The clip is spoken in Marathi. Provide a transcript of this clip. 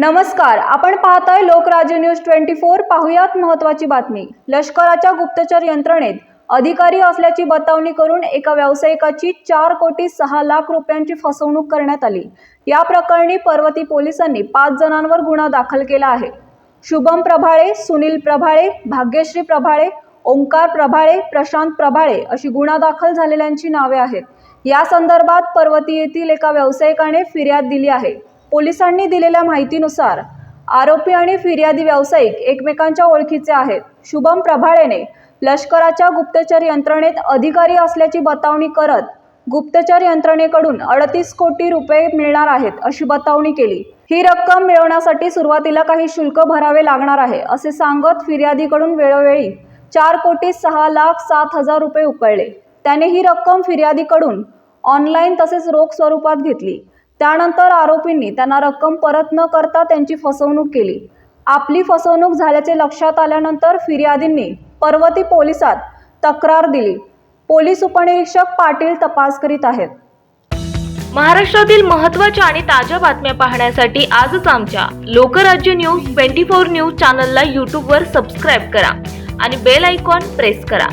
नमस्कार आपण पाहताय लोकराज्य न्यूज ट्वेंटी फोर. पाहुयात महत्वाची बातमी. लष्कराच्या गुप्तचर यंत्रणेत अधिकारी असल्याची बतावणी करून एका व्यावसायिकाची चार कोटी सहा लाख रुपयांची फसवणूक करण्यात आली. या प्रकरणी पर्वती पोलिसांनी पाच जणांवर गुन्हा दाखल केला आहे. शुभम प्रभाळे सुनील प्रभाळे भाग्यश्री प्रभाळे ओंकार प्रभाळे प्रशांत प्रभाळे अशी गुन्हा दाखल झालेल्यांची नावे आहेत. या संदर्भात पर्वती येथील एका व्यावसायिकाने फिर्याद दिली आहे. पोलिसांनी दिलेल्या माहितीनुसार आरोपी आणि फिर्यादी व्यावसायिक एकमेकांच्या ओळखीचे आहेत. शुभम प्रभाळेने लष्कराच्या गुप्तचर यंत्रणेत अधिकारी असल्याची बतावणी करत गुप्तचर यंत्रणेकडून अडतीस कोटी रुपये मिळणार आहेत अशी बतावणी केली. ही रक्कम मिळवण्यासाठी सुरुवातीला काही शुल्क भरावे लागणार आहे असे सांगत फिर्यादीकडून वेळोवेळी चार कोटी सहा लाख सात हजार रुपये उकळले. त्याने ही रक्कम फिर्यादीकडून ऑनलाईन तसेच रोख स्वरूपात घेतली. त्यानंतर आरोपींनी त्यांना रक्कम परत न करता त्यांची फसवणूक केली. आपली फसवणूक झाल्याचे लक्षात आल्यानंतर फिर्यादींनी पर्वती पोलिसात तक्रार दिली. पोलीस उपनिरीक्षक पाटील तपास करीत आहेत. महाराष्ट्रातील महत्त्वाच्या आणि ताज्या बातम्या पाहण्यासाठी आजच आमच्या Lokrajya news twenty four news चॅनलला यूट्यूबवर सबस्क्राईब करा आणि बेल आयकॉन प्रेस करा.